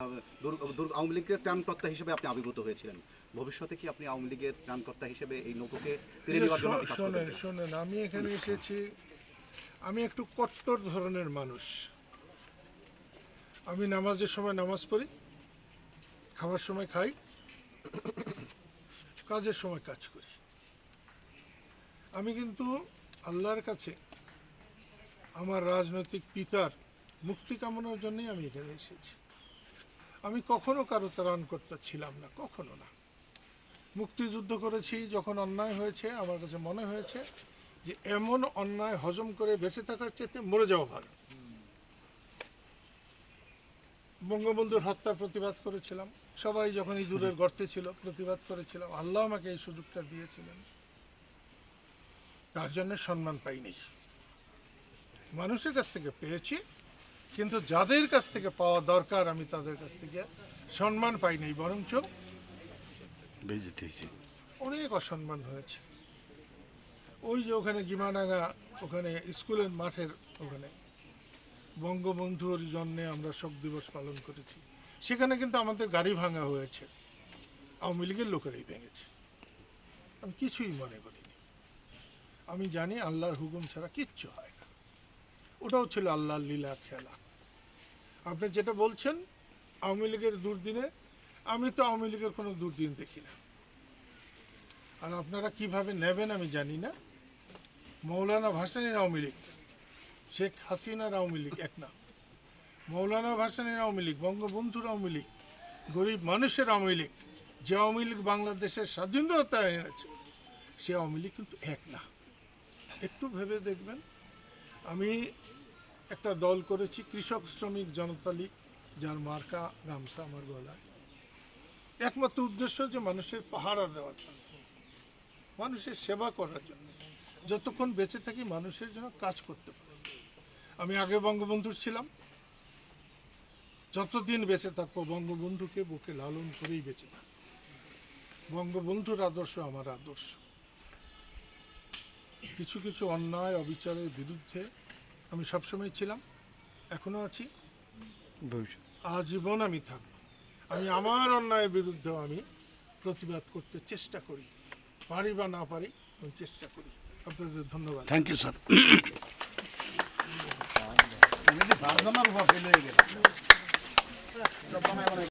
আওয়ামী লীগের ত্রাণকর্তা হিসেবে আপনি আবির্ভূত হয়েছিলেন। ভবিষ্যতে কি আপনি আওয়ামী লীগের ত্রাণকর্তা হিসেবে এই নৌকোকে শোনেন শোনেন আমি এখানে এসেছি আমি একটু কট্টর ধরনের মানুষ। আমি নামাজের সময় নামাজ পড়ি খাবার সময় খাই কাজের সময় কাজ করি। আমি কিন্তু আল্লাহর কাছে আমার রাজনৈতিক পিতার মুক্তি কামনার জন্যই আমি এখানে এসেছি। আমি কখনো কারও ত্রাণকর্তা ছিলাম না, কখনো না। মুক্তিযুদ্ধ করেছি যখন অন্যায় হয়েছে, আমার কাছে মনে হয়েছে যে এমন অন্যায় হজম করে বেঁচে থাকার চেয়ে মরে যাওয়া ভালো। বঙ্গবন্ধুর হত্যার প্রতিবাদ করেছিলাম। সবাই যখন ইঁদুরের গর্তে ছিল, প্রতিবাদ করেছিলাম। আল্লাহ আমাকে এই সুযোগটা দিয়েছিলেন। তার জন্য সম্মান পাইনি। মানুষের কাছ থেকে পেয়েছি কিন্তু যাদের কাছ থেকে পাওয়া দরকার আমি তাদের কাছ থেকে সম্মান পাইনি বরঞ্চ অনেক অসম্মান হয়েছে। ওই যে ওখানে গিমাডাঙ্গা ওখানে স্কুলের মাঠের ওখানে বঙ্গবন্ধুর জন্যে আমরা শোক দিবস পালন করেছি। সেখানে কিন্তু আমাদের গাড়ি ভাঙা হয়েছে। আওয়ামী লীগের লোকেরাই ভেঙেছে। আমি কিছুই মনে করিনি। আমি জানি আল্লাহর হুকুম ছাড়া কিচ্ছু হয় ওটাও ছিল আল্লাহর লীলা খেলা। আপনি যেটা বলছেন, আওয়ামী লীগের দুর্দিনে, আমি তো আওয়ামী লীগের কোনো দুর্দিন দেখি না। আর আপনারা কীভাবে নেবেন আমি জানি না। মৌলানা ভাসানীর আওয়ামী লীগ, শেখ হাসিনার আওয়ামী লীগ, এক না মৌলানা ভাসানীর আওয়ামী লীগ, বঙ্গবন্ধুর আওয়ামী লীগ, গরিব মানুষের আওয়ামী লীগ, যে আওয়ামী লীগ বাংলাদেশের স্বাধীনতা এনেছে, সে আওয়ামী লীগ কিন্তু এক না। একটু ভেবে দেখবেন আমি একটা দল করেছি, কৃষক শ্রমিক জনতা লীগ, যার মার্কা গামছা আমার গলায়। একমাত্র উদ্দেশ্য যে মানুষের পাহারা দেওয়ার জন্য, মানুষের সেবা করার জন্য। যতক্ষণ বেঁচে থাকি মানুষের জন্য কাজ করতে পারি। আমি আগে বঙ্গবন্ধুর ছিলাম। যতদিন বেঁচে থাকব, বঙ্গবন্ধুকে বুকে লালন করেই বেঁচে থাকব। বঙ্গবন্ধুর আদর্শ আমার আদর্শ। কিছু কিছু অন্যায় অবিচারের বিরুদ্ধে আমি সবসময় ছিলাম এখনও আছি। আজীবন আমি থাকব। আমি আমার অন্যায়ের বিরুদ্ধে আমি প্রতিবাদ করতে চেষ্টা করি। পারি বা না পারি আমি চেষ্টা করি। আপনাদের ধন্যবাদ। থ্যাংক ইউ স্যার প্রার্থনার